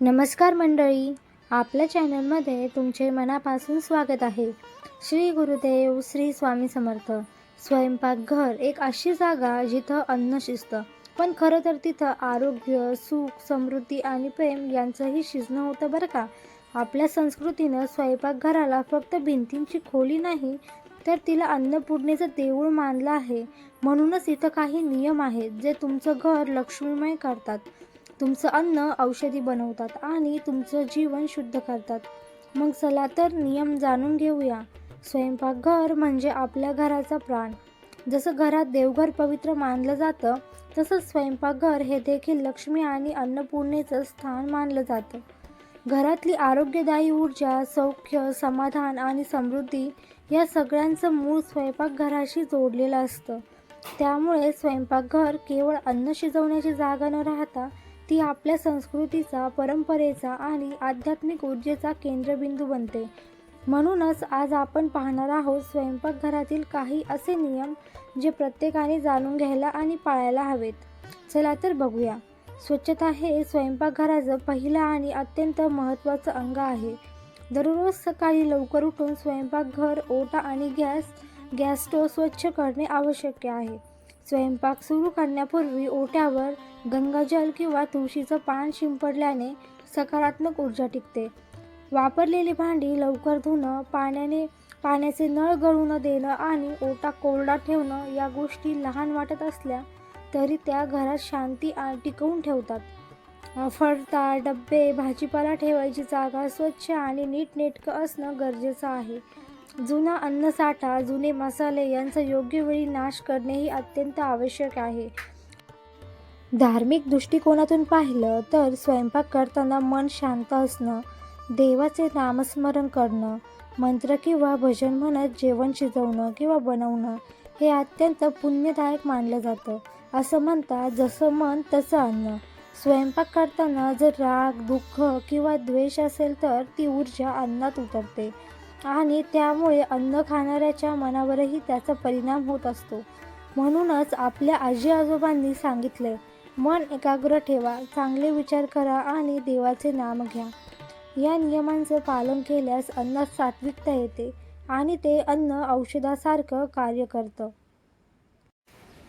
नमस्कार मंडळी आपल्या चॅनलमध्ये तुमचे मनापासून स्वागत आहे. श्री गुरुदेव श्री स्वामी समर्थ. स्वयंपाकघर एक अशी जागा जिथं अन्न शिजतं. पण खरं तर तिथं आरोग्य सुख समृद्धी आणि प्रेम यांचंही शिजणं होतं बरं का? आपल्या संस्कृतीनं स्वयंपाकघराला फक्त भिंतींची खोली नाही तर तिला अन्नपूर्णेचं देऊळ मानलं आहे. म्हणूनच इथं काही नियम आहेत जे तुमचं घर लक्ष्मीमय करतात. तुमचं अन्न औषधी बनवतात आणि तुमचं जीवन शुद्ध करतात. मग चला तर नियम जाणून घेऊया. स्वयंपाकघर म्हणजे आपल्या घराचा प्राण. जसं घरात देवघर पवित्र मानलं जातं तसंच स्वयंपाकघर हे देखील लक्ष्मी आणि अन्नपूर्णेचं स्थान मानलं जातं. घरातली आरोग्यदायी ऊर्जा सौख्य समाधान आणि समृद्धी या सगळ्यांचं मूळ स्वयंपाकघराशी जोडलेलं असतं. त्यामुळे स्वयंपाकघर केवळ अन्न शिजवण्याची जागा न राहता ती आपल्या संस्कृतीचा परंपरेचा आणि आध्यात्मिक ऊर्जेचा केंद्रबिंदू बनते. म्हणूनच आज आपण पाहणार आहोत स्वयंपाकघरातील काही असे नियम जे प्रत्येकाने जाणून घ्यायला आणि पाळायला हवेत. चला तर बघूया. स्वच्छता हे स्वयंपाकघराचं पहिलं आणि अत्यंत महत्त्वाचं अंग आहे. दररोज सकाळी लवकर उठून स्वयंपाकघर ओटा आणि गॅस गॅस स्टोव स्वच्छ करणे आवश्यक आहे. स्वयंपाक सुरू करण्यापूर्वी ओट्यावर गंगाजल किंवा तुळशीचं पान शिंपडल्याने सकारात्मक ऊर्जा टिकते. वापरलेली भांडी लवकर धुणं पाण्याने पाण्याचे नळ गळू न देणं आणि ओटा कोरडा ठेवणं या गोष्टी लहान वाटत असल्या तरी त्या घरात शांती टिकवून ठेवतात. फळता डब्बे भाजीपाला ठेवायची जागा स्वच्छ आणि नीटनेटकं असणं गरजेचं आहे. जुना अन्नसाठा जुने मसाले यांचा योग्य वेळी नाश करणे ही अत्यंत आवश्यक आहे. धार्मिक दृष्टिकोनातून पाहिलं तर स्वयंपाक करताना मन शांत असणं देवाचे नामस्मरण करणं मंत्र किंवा भजन म्हणत जेवण शिजवणं किंवा बनवणं हे अत्यंत पुण्यदायक मानलं जातं. असं म्हणतात जसं मन तसं अन्न. स्वयंपाक करताना जर राग दुःख किंवा द्वेष असेल तर ती ऊर्जा अन्नात उतरते. आणि त्यामुळे अन्न खाणाऱ्याच्या मनावरही त्याचा परिणाम होत असतो. म्हणूनच आपल्या आजी आजोबांनी सांगितले मन एकाग्र ठेवा चांगले विचार करा आणि देवाचे नाम घ्या. या नियमांचं पालन केल्यास अन्नात सात्विकता येते आणि ते अन्न औषधासारखं कार्य करतं.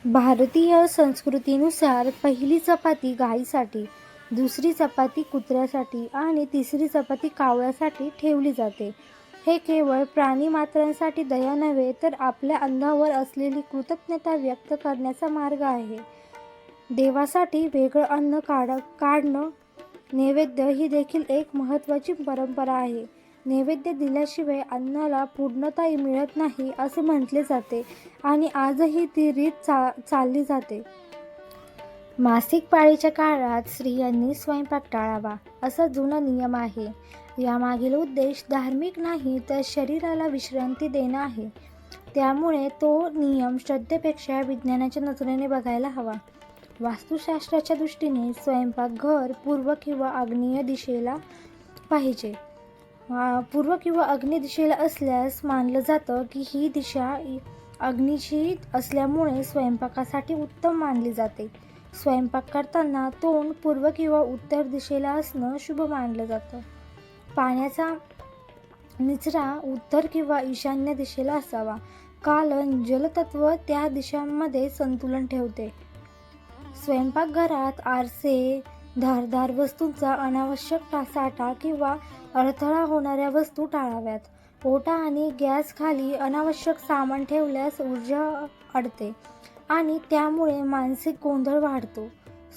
भारतीय संस्कृतीनुसार पहिली चपाती गाईसाठी दुसरी चपाती कुत्र्यासाठी आणि तिसरी चपाती कावळ्यासाठी ठेवली जाते. हे केवळ प्राणीमात्रांसाठी दया नव्हे तर आपल्या अन्नावर असलेली कृतज्ञता व्यक्त करण्याचा मार्ग आहे. देवासाठी वेगळं अन्न काढ काढणं नैवेद्य ही देखील एक महत्त्वाची परंपरा आहे. नैवेद्य दिल्याशिवाय अन्नाला पूर्णता मिळत नाही असे म्हटले जाते आणि आजही ती रीत चा चालली जाते. मासिक पाळीच्या काळात स्त्रियांनी स्वयंपाक टाळावा असा जुना नियम आहे. यामागील उद्देश धार्मिक नाही तर शरीराला विश्रांती देणं आहे. त्यामुळे तो नियम श्रद्धेपेक्षा विज्ञानाच्या नजरेने बघायला हवा. वास्तुशास्त्राच्या दृष्टीने स्वयंपाकघर पूर्व किंवा आग्नेय दिशेला पाहिजे. पूर्व किंवा अग्नि दिशेला असल्यास मानलं जातं की ही दिशा इ- अग्नीची असल्यामुळे स्वयंपाकासाठी उत्तम मानली जाते. स्वयंपाक करताना तोंड पूर्व किंवा उत्तर दिशेला असणं शुभ मानलं जातं. पाण्याचा निचरा उत्तर किंवा ईशान्य दिशेला असावा. कारण जलतत्व त्या दिशांमध्ये संतुलन ठेवते. स्वयंपाकघरात आरसे धारदार वस्तूंचा अनावश्यक साठा किंवा अडथळा होणाऱ्या वस्तू टाळाव्यात. ओटा आणि गॅस खाली अनावश्यक सामान ठेवल्यास ऊर्जा अडते आणि त्यामुळे मानसिक गोंधळ वाढतो.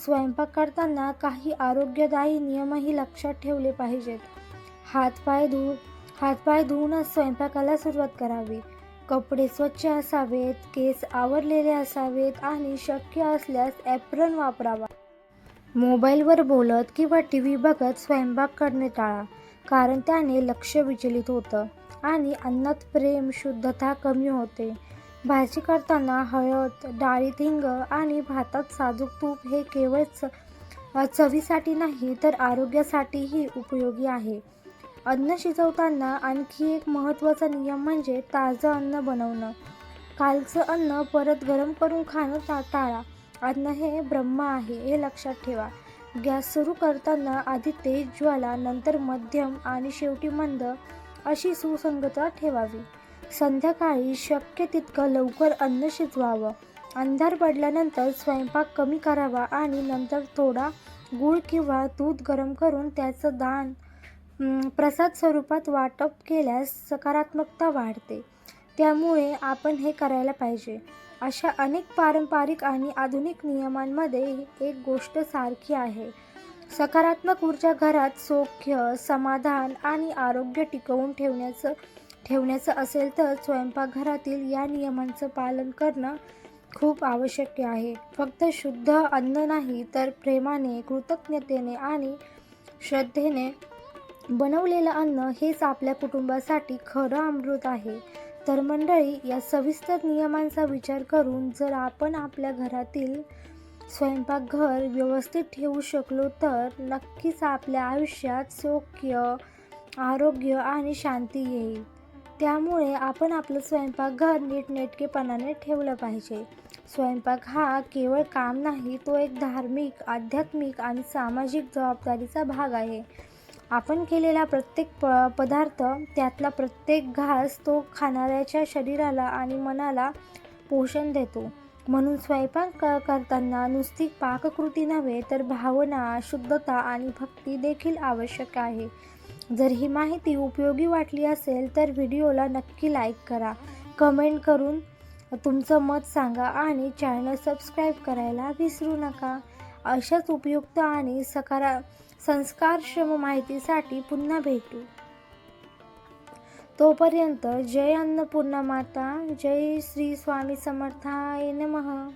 स्वयंपाक करताना काही आरोग्यदायी नियमही लक्षात ठेवले पाहिजेत. हातपाय धु हातपाय धुवूनच स्वयंपाकाला सुरुवात करावी. कपडे स्वच्छ असावेत केस आवरलेले असावेत आणि शक्य असल्यास ॲप्रन वापरावा. मोबाईलवर बोलत किंवा टी व्ही बघत स्वयंपाक करणे टाळा कारण त्याने लक्ष विचलित होतं आणि अन्नात प्रेम शुद्धता कमी होते. भाजी करताना हळद डाळीत हिंग आणि भातात साजूक तूप हे केवळ च चवीसाठी नाही तर आरोग्यासाठीही उपयोगी आहे. अन्न शिजवताना आणखी एक महत्त्वाचा नियम म्हणजे ताजं अन्न बनवणं. कालचं अन्न परत गरम करून खाणं टा टाळा. अन्न हे ब्रह्म आहे हे लक्षात ठेवा. गॅस सुरू करताना आधी तेज ज्वाला नंतर मध्यम आणि शेवटी मंद अशी सुसंगता ठेवावी. संध्याकाळी शक्य तितकं लवकर अन्न शिजवावं. अंधार पडल्यानंतर स्वयंपाक कमी करावा आणि नंतर थोडा गूळ किंवा दूध गरम करून त्याचं दान प्रसाद स्वरूपात वाटप केल्यास सकारात्मकता वाढते. त्यामुळे आपण हे करायला पाहिजे. अशा अनेक पारंपरिक आणि आधुनिक नियमांमध्ये एक गोष्ट सारखी आहे. सकारात्मक ऊर्जा घरात सौख्य समाधान आणि आरोग्य टिकवून ठेवण्याचं ठेवण्याचं असेल तर स्वयंपाकघरातील या नियमांचं पालन करणं खूप आवश्यक आहे. फक्त शुद्ध अन्न नाही तर प्रेमाने कृतज्ञतेने आणि श्रद्धेने बनवलेलं अन्न हेच आपल्या कुटुंबासाठी खरं अमृत आहे. तर मंडळी या सविस्तर नियमांचा विचार करून जर आपण आपल्या घरातील स्वयंपाकघर व्यवस्थित ठेवू शकलो तर नक्कीच आपल्या आयुष्यात सौख्य आरोग्य आणि शांती येईल. त्यामुळे आपण आपलं स्वयंपाकघर नीटनेटकेपणाने ठेवलं पाहिजे. स्वयंपाक हा केवळ काम नाही तो एक धार्मिक आध्यात्मिक आणि सामाजिक जबाबदारीचा भाग आहे. आपण केलेला प्रत्येक प पदार्थ त्यातला प्रत्येक घास तो खाणाऱ्याच्या शरीराला आणि मनाला पोषण देतो. म्हणून स्वयंपाक क करताना नुसती पाककृती नव्हे तर भावना शुद्धता आणि भक्ती देखील आवश्यक आहे. जर ही माहिती उपयोगी वाटली असेल तर व्हिडिओला नक्की लाईक करा. कमेंट करून तुमचं मत सांगा आणि चॅनल सबस्क्राईब करायला विसरू नका. अशाच उपयुक्त आणि सकारा संस्कारक्षम माहितीसाठी पुन्हा भेटू. तोपर्यंत जय अन्नपूर्णा माता जय श्री स्वामी समर्थाय नमः.